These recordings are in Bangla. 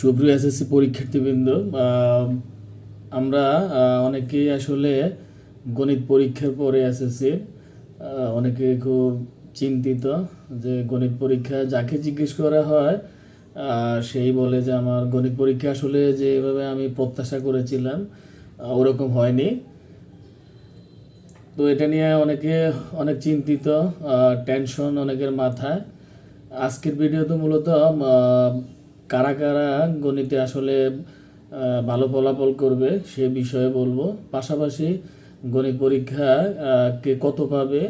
সুপ্রিয় এসএসসি পরীক্ষার্থীবৃন্দ আমরা অনেকেই আসলে গণিত পরীক্ষার পরে এসএসসির অনেকে খুব চিন্তিত যে গণিত পরীক্ষা যাকে জিজ্ঞেস করা হয় সেই বলে যে আমার গণিত পরীক্ষা আসলে যেভাবে আমি প্রত্যাশা করেছিলাম ওরকম হয়নি। তো এটা নিয়ে অনেকে অনেক চিন্তিত টেনশন অনেকের মাথায়। আজকের ভিডিও তো মূলত কারা কারা গণিতে আসলে ভালো ফলাফল করবে সে বিষয়ে বলব। পাশাপাশি গণিত পরীক্ষা কে কত পাবে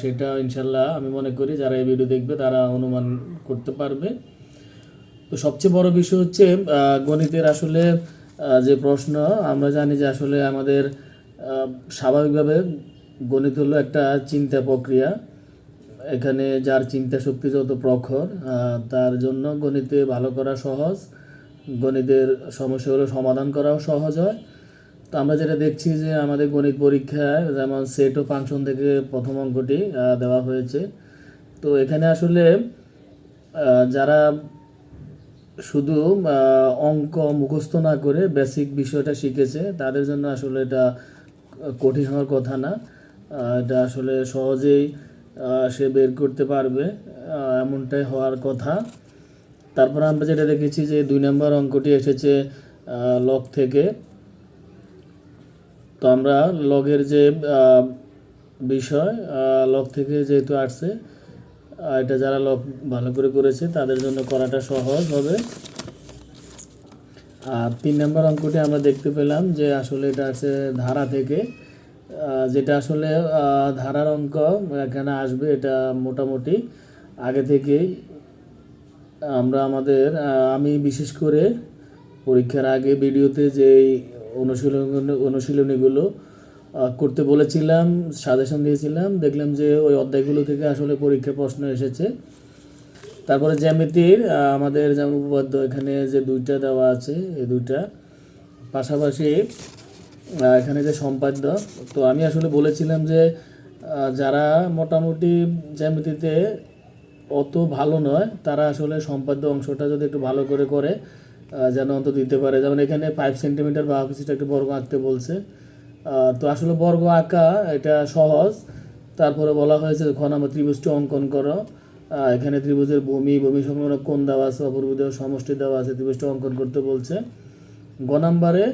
সেটা ইনশাল্লাহ আমি মনে করি যারা এই ভিডিও দেখবে তারা অনুমান করতে পারবে। তো সবচেয়ে বড় বিষয় হচ্ছে গণিতের আসলে যে প্রশ্ন, আমরা জানি যে আসলে আমাদের স্বাভাবিকভাবে গণিত হলো একটা চিন্তা প্রক্রিয়া। এখানে যার চিন্তা শক্তি যত প্রখর তার জন্য গণিতে ভালো করা সহজ, গণিতের সমস্যাগুলো সমাধান করাও সহজ হয়। তো আমরা যেটা দেখছি যে আমাদের গণিত পরীক্ষায় যেমন সেট ও ফাংশন থেকে প্রথম অঙ্কটি দেওয়া হয়েছে। তো এখানে আসলে যারা শুধু অঙ্ক মুখস্থ না করে বেসিক বিষয়টা শিখেছে, তাদের জন্য আসলে এটা কঠিন হওয়ার কথা না। এটা আসলে সহজেই সে বের করতে পারবে এমনটাই হওয়ার কথা। তারপর আমরা যেটা দেখেছি যে দুই নম্বর অঙ্কটি এসেছে লগ থেকে। তো আমরা লগের যে বিষয় লগ থেকে যেহেতু আসছে এটা যারা লগ ভালো করে করেছে, তাদের জন্য করাটা সহজ হবে। আর তিন নম্বর অঙ্কটি আমরা দেখতে পেলাম যে আসলে এটা আছে ধারা থেকে। যেটা আসলে ধারার অঙ্ক, এখানে আসবে এটা মোটামুটি। আগে থেকেই আমরা আমাদের আমি বিশেষ করে পরীক্ষার আগে ভিডিওতে যে অনুশীলন অনুশীলনীগুলো করতে বলেছিলাম, সাজেশন দিয়েছিলাম, দেখলাম যে ওই অধ্যায়গুলো থেকে আসলে পরীক্ষার প্রশ্ন এসেছে। তারপরে জ্যামিতির আমাদের যেমন উপপাদ্য এখানে যে দুইটা দেওয়া আছে, এই দুইটা। পাশাপাশি এখানে যে সম্পাদ্য তো আমি আসলে বলেছিলাম যে যারা মোটামুটি জ্যামিতিতে অত ভালো নয়, তারা আসলে সম্পাদ্য অংশটা যদি একটু ভালো করে করে যেন অন্তত দিতে পারে। যেমন এখানে ফাইভ সেন্টিমিটার বা অফিসটা একটু বর্গ আঁকতে বলছে। তো আসলে বর্গ আঁকা এটা সহজ। তারপরে বলা হয়েছে ঘন আমার ত্রিভুজটি অঙ্কন করো। এখানে ত্রিভুজের ভূমি ভূমি সংলগ্ন কোন দেওয়া আছে অপূর্ব দেওয়া, সমষ্টি দেওয়া আছে, ত্রিভুজটি অঙ্কন করতে বলছে। গ নাম্বারে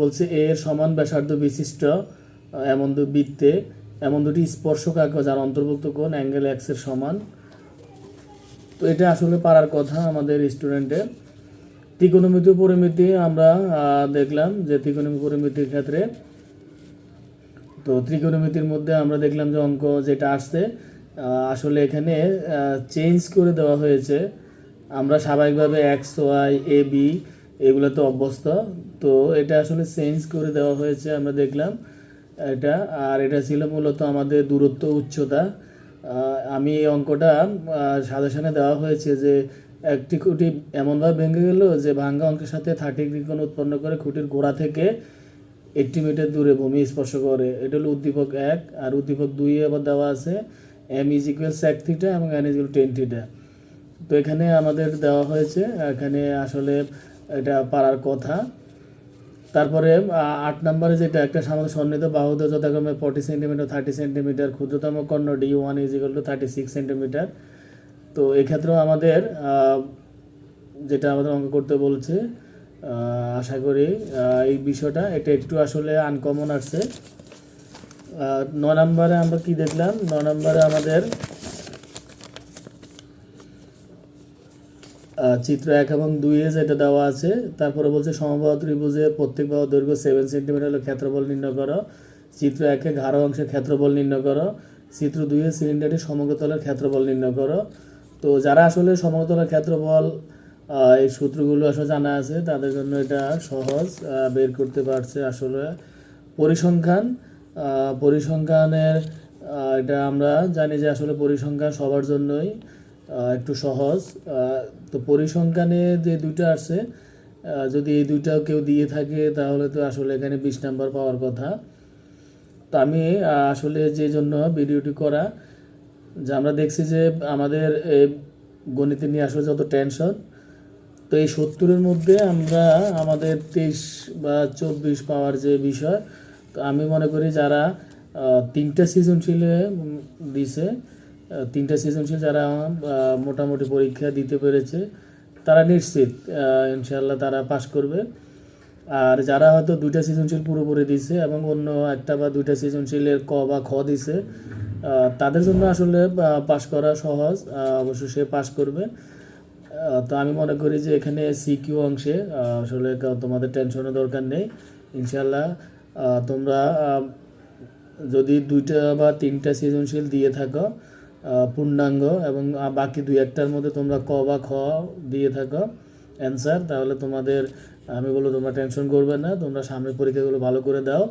বলছে এ এর সমান ব্যাসার্ধ বিশিষ্ট এমন দু বৃত্তে, এমন দুটি স্পর্শক আঁকা যার অন্তর্ভুক্ত কোণ অ্যাঙ্গেল এক্সের সমান। তো এটা আসলে পারার কথা আমাদের স্টুডেন্টের ত্রিকোণমিতি পরিমিতি আমরা দেখলাম যে ত্রিকোণমিতি পরিমিতির ক্ষেত্রে, তো ত্রিকোণমিতির মধ্যে আমরা দেখলাম যে অঙ্ক যেটা আসছে আসলে এখানে চেঞ্জ করে দেওয়া হয়েছে। আমরা স্বাভাবিকভাবে এক্স ওয়াই এ বি এগুলো তো অভ্যস্ত। তো এটা আসলে চেঞ্জ করে দেওয়া হয়েছে, আমরা দেখলাম এটা। আর এটা ছিল মূলত আমাদের দূরত্ব উচ্চতা। আমি এই অঙ্কটা সাজেশনে দেওয়া হয়েছে যে একটি খুঁটি এমনভাবে ভেঙে গেল যে ভাঙ্গা অঙ্কের সাথে থার্টি ডিগ্রি কোণ উৎপন্ন করে খুঁটির গোড়া থেকে এইটটি মিটার দূরে ভূমি স্পর্শ করে। এটা হলো উদ্দীপক এক আর উদ্দীপক দুই আবার দেওয়া আছে M is equal sec theta এবং N is equal tan theta তো এখানে আমাদের দেওয়া হয়েছে, এখানে আসলে এটা পারার কথা। তারপরে আট নম্বরে যেটা, একটা সামান্য সন্নিহিত বাহুদ যথাক্রমে ফর্টি সেন্টিমিটার থার্টি সেন্টিমিটার ক্ষুদ্রতম কর্ণ D one is equal to thirty six centimetre তো এক্ষেত্রেও আমাদের যেটা আমাদের অঙ্ক করতে বলছে আশা করি এই বিষয়টা এটা একটু আসলে আনকমন আসছে ন নম্বরে আমরা কি দেখলাম? ন নম্বরে আমাদের চিত্র এক এবং দুই দুইয়ে যেটা দেওয়া আছে, তারপরে বলছে সমবাহ ত্রিভুজের প্রত্যেক বাহু দৈর্ঘ্য সেভেন সেন্টিমিটার হলে ক্ষেত্রফল নির্ণয় করো। চিত্র একে ঘাড় অংশের ক্ষেত্রফল নির্ণয় করো। চিত্র দুই দুইয়ে সিলিন্ডারের সমগ্রতলের ক্ষেত্রফল নির্ণয় করো। তো যারা আসলে সমগ্রতলের ক্ষেত্রফল এই সূত্রগুলো আসলে জানা আছে, তাদের জন্য এটা সহজ বের করতে পারছে আসলে পরিসংখ্যান। পরিসংখ্যানের এটা আমরা জানি যে আসলে পরিসংখ্যান সবার জন্যই। একটু সহজ। তো পরিসংখ্যানে যে দুইটা আছে যদি এই দুইটাও কেউ দিয়ে থাকে, তাহলে তো আসলে এখানে বিশ নাম্বার পাওয়ার কথা। তো আমি আসলে যে জন্য ভিডিওটি করা, যে আমরা দেখছি যে আমাদের গণিতে নিয়ে আসলে যত টেনশন, তো এই সত্তরের মধ্যে আমরা আমাদের তেইশ বা চব্বিশ পাওয়ার যে বিষয়, তো আমি মনে করি যারা তিনটা সৃজনশীলে দিছে তিনটা সৃজনশীল যারা মোটামুটি পরীক্ষা দিতে পেরেছে, তারা নিশ্চিত ইনশাল্লাহ তারা পাশ করবে। আর যারা হয়তো দুইটা সৃজনশীল পুরোপুরি দিছে এবং অন্য একটা বা দুইটা সৃজনশীলের ক বা খ দিছে তাদের জন্য আসলে পাশ করা সহজ অবশ্য সে পাশ করবে। তো আমি মনে করি যে এখানে সিকিউ অংশে আসলে তোমাদের টেনশনের দরকার নেই। ইনশাল্লাহ তোমরা যদি দুইটা বা তিনটা সৃজনশীল দিয়ে থাকো পূর্ণাঙ্গ এবং বাকি দুই একটার মধ্যে তোমরা ক বা খ দিয়ে থাকো অ্যান্সার তাহলে তোমাদের, আমি বলব তোমরা টেনশন করবে না, তোমরা সামনের পরীক্ষাগুলো ভালো করে দাও।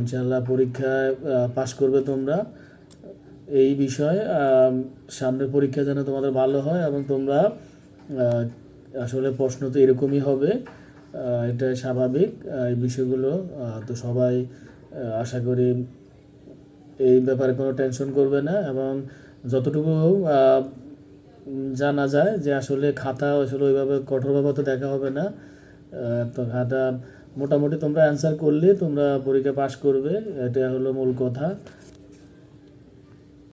ইনশাল্লাহ পরীক্ষায় পাশ করবে তোমরা। এই বিষয়ে সামনের পরীক্ষা যেন তোমাদের ভালো হয় এবং তোমরা আসলে প্রশ্ন তো এরকমই হবে। এটা স্বাভাবিক। এই বিষয়গুলো তো সবাই আশা করি এই ব্যাপারে কোনো টেনশন করবে না এবং যতটুকু জানা যায় যে আসলে খাতা আসলে ওইভাবে কঠোরভাবে তো দেখা হবে না। তো খাতা মোটামুটি তোমরা অ্যান্সার করলে তোমরা পরীক্ষা পাশ করবে, এটা হলো মূল কথা।